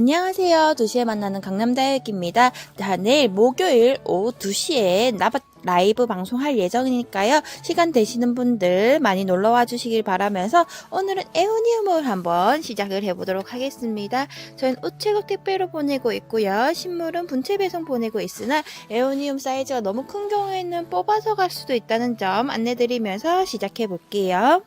안녕하세요. 2시에 만나는 강남다육입니다. 자, 내일 목요일 오후 2시에 나바 라이브 방송할 예정이니까요. 시간 되시는 분들 많이 놀러와 주시길 바라면서 오늘은 에오니움을 한번 시작을 해보도록 하겠습니다. 저희는 우체국 택배로 보내고 있고요. 식물은 분체 배송 보내고 있으나 에오니움 사이즈가 너무 큰 경우에는 뽑아서 갈 수도 있다는 점 안내드리면서 시작해 볼게요.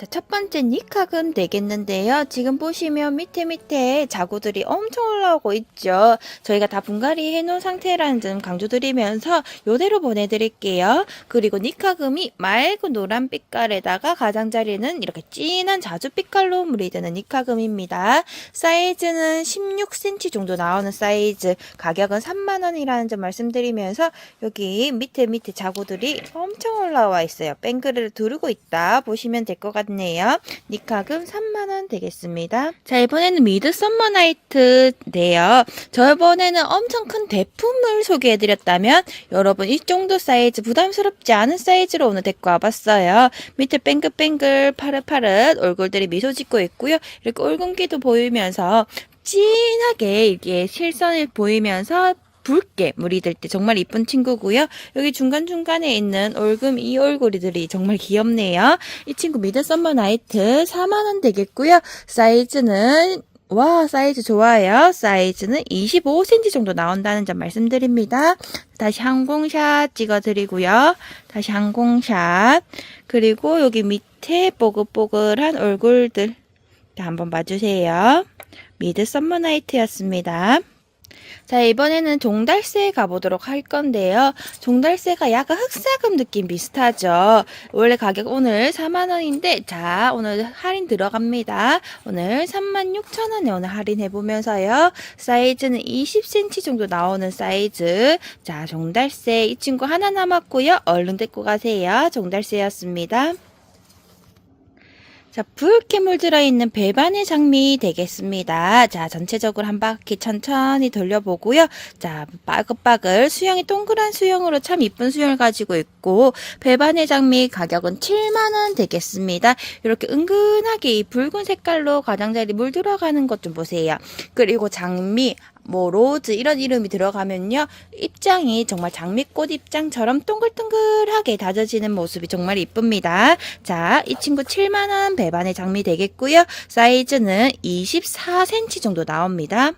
자, 첫 번째 니카금 되겠는데요. 지금 보시면 밑에 밑에 자구들이 엄청 올라오고 있죠. 저희가 다 분갈이 해놓은 상태라는 점 강조드리면서 요대로 보내드릴게요. 그리고 니카금이 맑은 노란 빛깔에다가 가장자리는 이렇게 진한 자주빛깔로 물이 드는 니카금입니다. 사이즈는 16cm 정도 나오는 사이즈, 가격은 3만원이라는 점 말씀드리면서 여기 밑에 밑에 자구들이 엄청 올라와 있어요. 뱅글을 두르고 있다 보시면 될 것 같 네요. 니카금 3만원 되겠습니다. 자, 이번에는 미드 썸머 나이트인데요. 저번에는 엄청 큰 대품을 소개해드렸다면 여러분 이 정도 사이즈 부담스럽지 않은 사이즈로 오늘 데리고 와봤어요. 밑에 뱅글뱅글 파릇파릇 얼굴들이 미소 짓고 있고요. 이렇게 올금기도 보이면서 진하게 이게 실선을 보이면서 붉게 물이 들 때 정말 이쁜 친구고요. 여기 중간중간에 있는 올금 이 얼굴이들이 정말 귀엽네요. 이 친구 미드 썸머 나이트 4만원 되겠고요. 사이즈는 와 사이즈 좋아요. 사이즈는 25cm 정도 나온다는 점 말씀드립니다. 다시 항공샷 찍어드리고요. 다시 항공샷 그리고 여기 밑에 뽀글뽀글한 얼굴들 자, 한번 봐주세요. 미드 썸머 나이트였습니다. 자, 이번에는 종달새 가보도록 할 건데요. 종달새가 약간 흑사금 느낌 비슷하죠. 원래 가격 오늘 4만원인데, 자, 오늘 할인 들어갑니다. 오늘 36,000원에 오늘 할인해보면서요. 사이즈는 20cm 정도 나오는 사이즈. 자, 종달새. 이 친구 하나 남았고요. 얼른 데리고 가세요. 종달새였습니다. 자, 붉게 물들어 있는 배반의 장미 되겠습니다. 자, 전체적으로 한 바퀴 천천히 돌려보고요. 자, 빠글빠글 수영이 동그란 수영으로 참 이쁜 수영을 가지고 있고 배반의 장미 가격은 7만 원 되겠습니다. 이렇게 은근하게 이 붉은 색깔로 가장자리 물 들어가는 것 좀 보세요. 그리고 장미 뭐 로즈 이런 이름이 들어가면요 입장이 정말 장미꽃 입장처럼 동글동글하게 다져지는 모습이 정말 이쁩니다. 자, 이 친구 7만원 배반의 장미 되겠고요. 사이즈는 24cm 정도 나옵니다.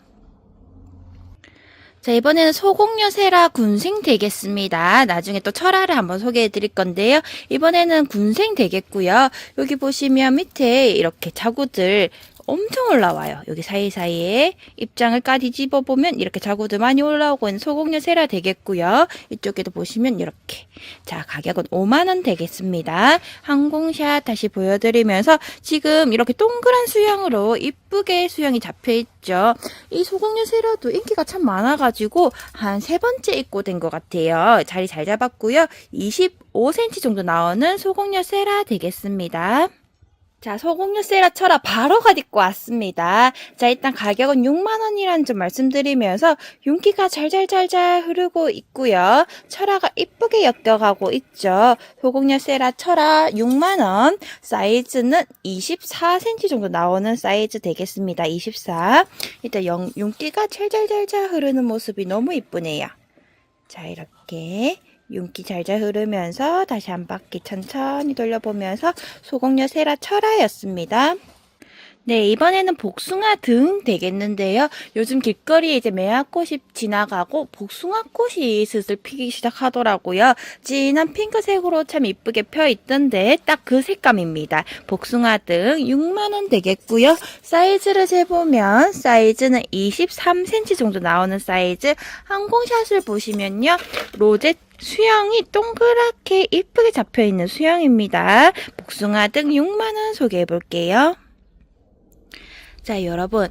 자, 이번에는 소공녀 세라 군생 되겠습니다. 나중에 또 철화를 한번 소개해 드릴 건데요. 이번에는 군생 되겠고요. 여기 보시면 밑에 이렇게 자구들 엄청 올라와요. 여기 사이사이에 입장을 까뒤집어 보면 이렇게 자구들 많이 올라오고 있는 소공녀 세라 되겠고요. 이쪽에도 보시면 이렇게 자 가격은 5만 원 되겠습니다. 항공샷 다시 보여드리면서 지금 이렇게 동그란 수영으로 이쁘게 수영이 잡혀 있죠. 이 소공녀 세라도 인기가 참 많아가지고 한 세 번째 입고 된 것 같아요. 자리 잘 잡았고요. 25cm 정도 나오는 소공녀 세라 되겠습니다. 자, 소공유 세라 철화 바로 가디고 왔습니다. 자, 일단 가격은 6만원이라는 점 말씀드리면서 윤기가 잘잘잘잘 흐르고 있고요. 철화가 이쁘게 엮여가고 있죠. 소공유 세라 철화 6만원, 사이즈는 24cm 정도 나오는 사이즈 되겠습니다. 24. 일단 영, 윤기가 잘잘잘잘 흐르는 모습이 너무 이쁘네요. 자, 이렇게. 윤기 잘잘 흐르면서 다시 한 바퀴 천천히 돌려보면서 소공녀 세라 철화였습니다. 네, 이번에는 복숭아 등 되겠는데요. 요즘 길거리에 이제 매화꽃이 지나가고 복숭아꽃이 슬슬 피기 시작하더라고요. 진한 핑크색으로 참 이쁘게 펴 있던데 딱 그 색감입니다. 복숭아 등 6만 원 되겠고요. 사이즈를 재보면 사이즈는 23cm 정도 나오는 사이즈 항공샷을 보시면요. 로제 수영이 동그랗게 이쁘게 잡혀 있는 수영입니다. 복숭아 등 6만 원 소개해 볼게요. 자, 여러분.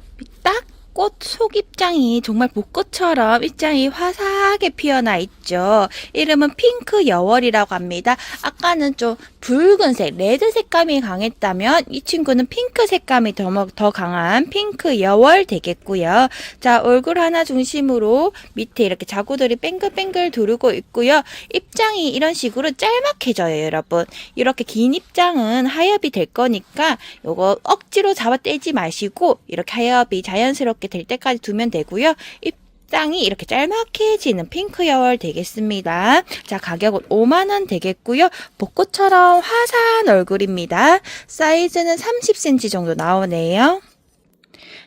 딱꽃속 입장이 정말 벚꽃처럼 입장이 화사하게 피어나 있죠. 이름은 핑크 여월이라고 합니다. 아까는 좀 붉은색, 레드 색감이 강했다면 이 친구는 핑크 색감이 더, 먹- 더 강한 핑크 여월 되겠고요. 자, 얼굴 하나 중심으로 밑에 이렇게 자구들이 뱅글뱅글 두르고 있고요. 입장이 이런 식으로 짤막해져요, 여러분. 이렇게 긴 입장은 하엽이 될 거니까 요거 억지로 잡아 떼지 마시고 이렇게 하엽이 자연스럽게 될 때까지 두면 되고요. 입장이 이렇게 짤막해지는 핑크 여월 되겠습니다. 자, 가격은 5만원 되겠고요. 벚꽃처럼 화사한 얼굴입니다. 사이즈는 30cm 정도 나오네요.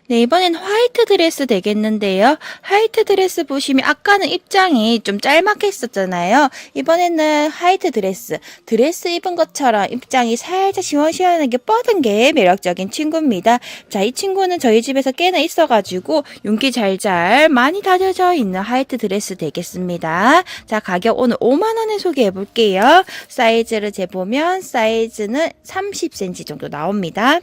네, 이번엔 화이트 드레스 되겠는데요. 화이트 드레스 보시면 아까는 입장이 좀 짤막했었잖아요. 이번에는 화이트 드레스. 드레스 입은 것처럼 입장이 살짝 시원시원하게 뻗은 게 매력적인 친구입니다. 자, 이 친구는 저희 집에서 꽤나 있어가지고 윤기 잘잘 많이 다져져 있는 화이트 드레스 되겠습니다. 자, 가격 오늘 5만원에 소개해 볼게요. 사이즈를 재보면 사이즈는 30cm 정도 나옵니다.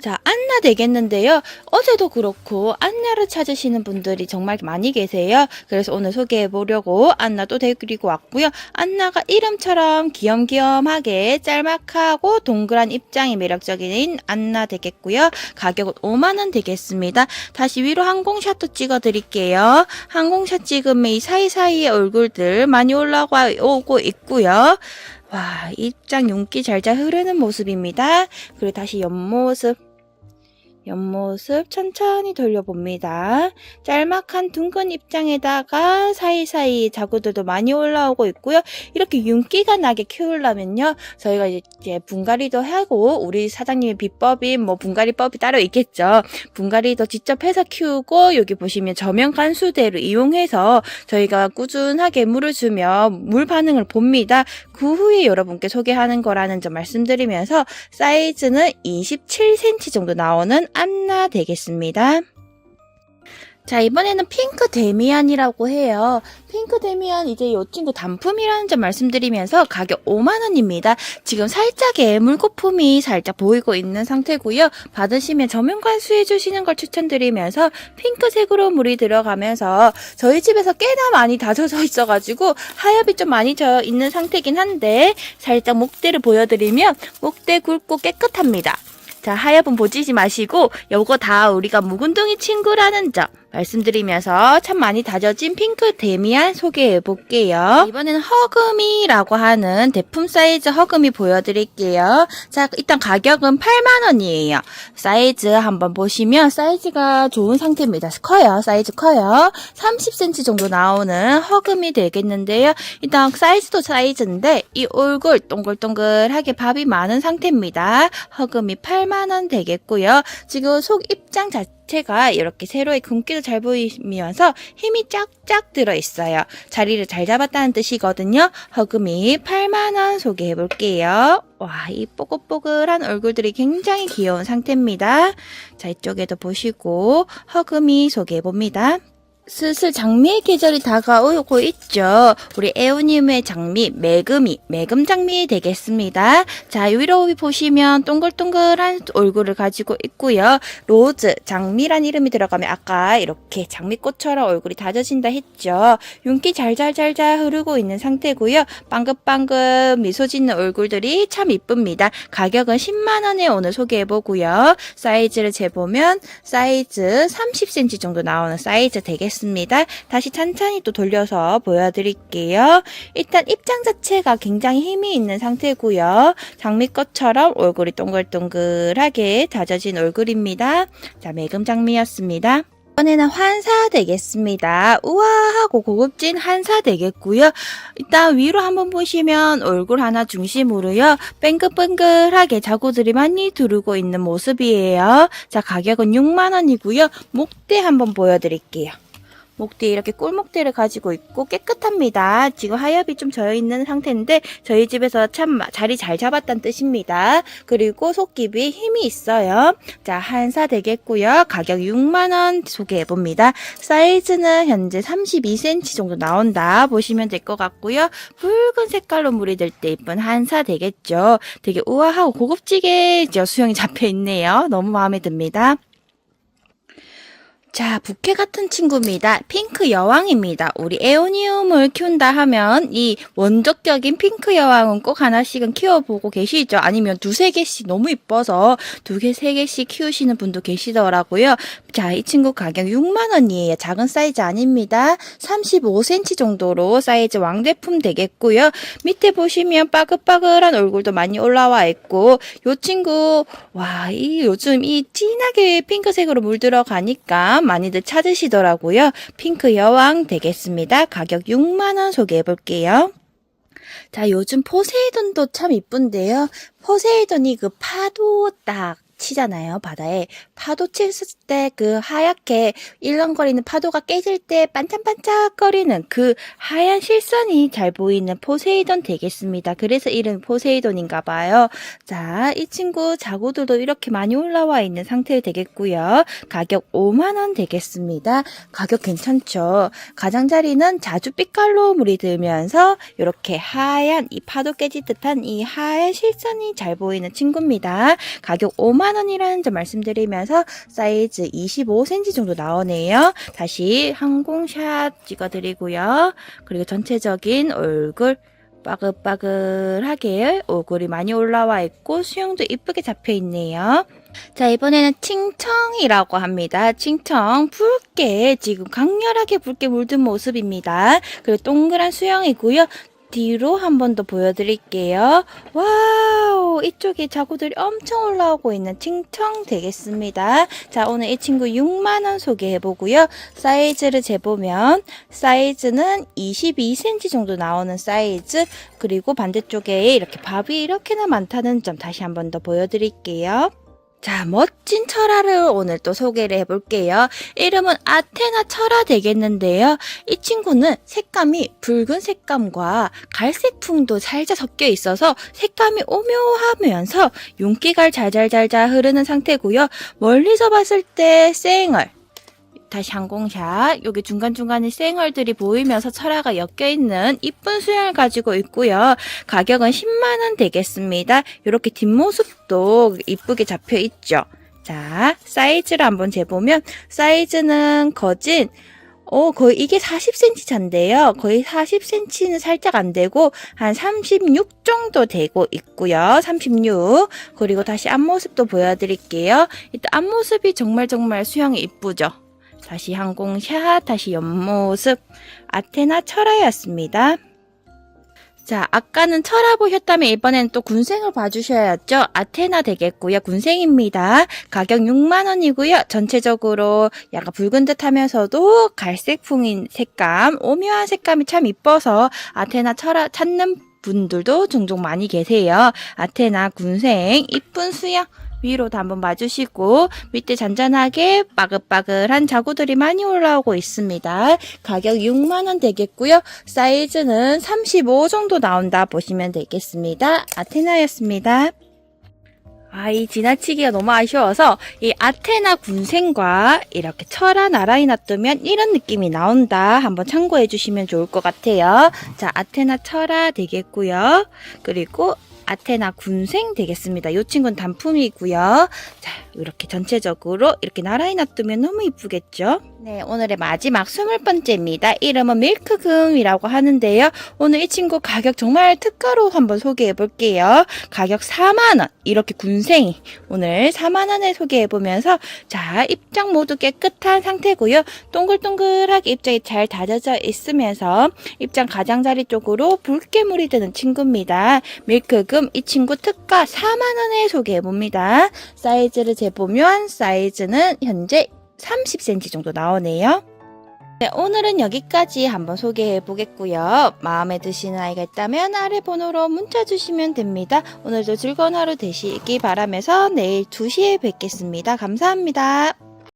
자, 안나 되겠는데요. 어제도 그렇고 안나를 찾으시는 분들이 정말 많이 계세요. 그래서 오늘 소개해 보려고 안나도 데리고 왔고요. 안나가 이름처럼 귀염귀염하게 짤막하고 동그란 입장이 매력적인 안나 되겠고요. 가격은 5만 원 되겠습니다. 다시 위로 항공샷도 찍어 드릴게요. 항공샷 찍으면 이 사이사이의 얼굴들 많이 올라오고 있고요. 와, 입장 윤기 잘잘 흐르는 모습입니다. 그리고 다시 옆모습 옆모습 천천히 돌려봅니다. 짤막한 둥근 입장에다가 사이사이 자구들도 많이 올라오고 있고요. 이렇게 윤기가 나게 키우려면요. 저희가 이제 분갈이도 하고 우리 사장님의 비법인 뭐 분갈이법이 따로 있겠죠. 분갈이도 직접 해서 키우고 여기 보시면 저면 간수대를 이용해서 저희가 꾸준하게 물을 주면 물 반응을 봅니다. 그 후에 여러분께 소개하는 거라는 점 말씀드리면서 사이즈는 27cm 정도 나오는 안나 되겠습니다. 자, 이번에는 핑크 데미안이라고 해요. 핑크 데미안 이제 이 친구 단품이라는 점 말씀드리면서 가격 5만원입니다. 지금 살짝의 물거품이 살짝 보이고 있는 상태고요. 받으시면 저면 관수해 주시는 걸 추천드리면서 핑크색으로 물이 들어가면서 저희 집에서 꽤나 많이 다져져 있어가지고 하엽이 좀 많이 져 있는 상태긴 한데 살짝 목대를 보여드리면 목대 굵고 깨끗합니다. 자, 하엽은 보지지 마시고 요거 다 우리가 묵은둥이 친구라는 점 말씀드리면서 참 많이 다져진 핑크 데미안 소개해 볼게요. 이번에는 허금이라고 하는 대품 사이즈 허금이 보여드릴게요. 자, 일단 가격은 8만원이에요. 사이즈 한번 보시면 사이즈가 좋은 상태입니다. 커요. 사이즈 커요. 30cm 정도 나오는 허금이 되겠는데요. 일단 사이즈도 사이즈인데 이 얼굴 동글동글하게 밥이 많은 상태입니다. 허금이 8만원 되겠고요. 지금 속 입장 자체 가 이렇게 세로의 굵기도 잘 보이면서 힘이 쫙쫙 들어있어요. 자리를 잘 잡았다는 뜻이거든요. 허금이 8만원 소개해 볼게요. 와, 이 뽀글뽀글한 얼굴들이 굉장히 귀여운 상태입니다. 자, 이쪽에도 보시고 허금이 소개해 봅니다. 슬슬 장미의 계절이 다가오고 있죠. 우리 에우님의 장미, 매금이, 매금 장미 되겠습니다. 자, 위로 보시면 동글동글한 얼굴을 가지고 있고요. 로즈, 장미란 이름이 들어가면 아까 이렇게 장미꽃처럼 얼굴이 다져진다 했죠. 윤기 잘잘잘잘 흐르고 있는 상태고요. 빵긋빵긋 미소 짓는 얼굴들이 참 이쁩니다. 가격은 10만원에 오늘 소개해보고요. 사이즈를 재보면 사이즈 30cm 정도 나오는 사이즈 되겠습니다. 다시 찬찬히 또 돌려서 보여드릴게요. 일단 입장 자체가 굉장히 힘이 있는 상태고요. 장미꽃처럼 얼굴이 동글동글하게 다져진 얼굴입니다. 자, 매금 장미였습니다. 이번에는 환사 되겠습니다. 우아하고 고급진 한사 되겠고요. 일단 위로 한번 보시면 얼굴 하나 중심으로요. 뱅글뱅글하게 자구들이 많이 두르고 있는 모습이에요. 자, 가격은 6만원이고요. 목대 한번 보여드릴게요. 목대 이렇게 꿀목대를 가지고 있고 깨끗합니다. 지금 하엽이 좀 져여 있는 상태인데 저희 집에서 참 자리 잘 잡았다는 뜻입니다. 그리고 속깁이 힘이 있어요. 자 한사 되겠고요. 가격 6만원 소개해봅니다. 사이즈는 현재 32cm 정도 나온다 보시면 될 것 같고요. 붉은 색깔로 물이 들 때 이쁜 한사 되겠죠. 되게 우아하고 고급지게 수영이 잡혀 있네요. 너무 마음에 듭니다. 자, 부캐 같은 친구입니다. 핑크 여왕입니다. 우리 에오니움을 키운다 하면 이 원적격인 핑크 여왕은 꼭 하나씩은 키워보고 계시죠? 아니면 두세 개씩 너무 이뻐서 두 개, 세 개씩 키우시는 분도 계시더라고요. 자, 이 친구 가격 6만원이에요. 작은 사이즈 아닙니다. 35cm 정도로 사이즈 왕제품 되겠고요. 밑에 보시면 빠글빠글한 얼굴도 많이 올라와 있고, 요 친구, 와, 이 요즘 이 진하게 핑크색으로 물들어 가니까 많이들 찾으시더라고요. 핑크 여왕 되겠습니다. 가격 6만원 소개해 볼게요. 자, 요즘 포세이돈도 참 이쁜데요. 포세이돈이 그 파도 딱 치잖아요, 바다에. 파도 쳤을 때 그 하얗게 일렁거리는 파도가 깨질 때 반짝반짝거리는 그 하얀 실선이 잘 보이는 포세이돈 되겠습니다. 그래서 이름 포세이돈인가 봐요. 자, 이 친구 자구들도 이렇게 많이 올라와 있는 상태 되겠고요. 가격 5만원 되겠습니다. 가격 괜찮죠? 가장자리는 자주 빛깔로 물이 들면서 이렇게 하얀 이 파도 깨질 듯한 이 하얀 실선이 잘 보이는 친구입니다. 가격 5만원이라는 점 말씀드리면서 사이즈 25cm 정도 나오네요. 다시 항공샷 찍어드리고요. 그리고 전체적인 얼굴 빠글빠글하게 얼굴이 많이 올라와 있고 수영도 이쁘게 잡혀 있네요. 자, 이번에는 칭청이라고 합니다. 칭청 붉게 지금 강렬하게 붉게 물든 모습입니다. 그리고 동그란 수영이고요. 뒤로 한 번 더 보여드릴게요. 와우, 이쪽에 자구들이 엄청 올라오고 있는 칭청 되겠습니다. 자, 오늘 이 친구 6만원 소개해보고요. 사이즈를 재보면, 사이즈는 22cm 정도 나오는 사이즈, 그리고 반대쪽에 이렇게 밥이 이렇게나 많다는 점 다시 한 번 더 보여드릴게요. 자, 멋진 철화를 오늘 또 소개를 해볼게요. 이름은 아테나 철화 되겠는데요. 이 친구는 색감이 붉은 색감과 갈색풍도 살짝 섞여 있어서 색감이 오묘하면서 윤기가 잘잘잘잘 흐르는 상태고요. 멀리서 봤을 때 쌩얼, 다시 항공샷. 여기 중간중간에 쌩얼들이 보이면서 철화가 엮여있는 이쁜 수영을 가지고 있고요. 가격은 10만원 되겠습니다. 이렇게 뒷모습도 이쁘게 잡혀 있죠. 자, 사이즈를 한번 재보면, 사이즈는 거진, 어, 거의 이게 40cm 잔데요. 거의 40cm는 살짝 안 되고, 한 36 정도 되고 있고요. 36. 그리고 다시 앞모습도 보여드릴게요. 일단 앞모습이 정말 정말 수영이 이쁘죠. 다시 항공샷, 다시 옆모습, 아테나 철화였습니다. 자, 아까는 철화 보셨다면 이번엔 또 군생을 봐주셔야죠. 아테나 되겠고요. 군생입니다. 가격 6만원이고요. 전체적으로 약간 붉은 듯 하면서도 갈색풍인 색감, 오묘한 색감이 참 이뻐서 아테나 철화 찾는 분들도 종종 많이 계세요. 아테나 군생, 이쁜 수영. 위로도 한번 봐주시고 밑에 잔잔하게 빠글빠글한 자구들이 많이 올라오고 있습니다. 가격 6만원 되겠고요. 사이즈는 35 정도 나온다 보시면 되겠습니다. 아테나였습니다. 아, 이 지나치기가 너무 아쉬워서 이 아테나 군생과 이렇게 나란히 놔두면 이런 느낌이 나온다. 한번 참고해 주시면 좋을 것 같아요. 자, 아테나 철화 되겠고요. 그리고 아테나 군생 되겠습니다. 이 친구는 단품이고요. 자, 이렇게 전체적으로 이렇게 나란히 놔두면 너무 이쁘겠죠? 네, 오늘의 마지막 스물 번째입니다. 이름은 밀크금이라고 하는데요. 오늘 이 친구 가격 정말 특가로 한번 소개해 볼게요. 가격 4만원. 이렇게 군생이 오늘 4만원에 소개해 보면서 자, 입장 모두 깨끗한 상태고요. 동글동글하게 입장이 잘 다져져 있으면서 입장 가장자리 쪽으로 붉게 물이 드는 친구입니다. 밀크 금 이 친구 특가 4만원에 소개해 봅니다. 사이즈를 재보면 사이즈는 현재 30cm 정도 나오네요. 네, 오늘은 여기까지 한번 소개해 보겠고요. 마음에 드시는 아이가 있다면 아래 번호로 문자 주시면 됩니다. 오늘도 즐거운 하루 되시기 바라면서 내일 2시에 뵙겠습니다. 감사합니다.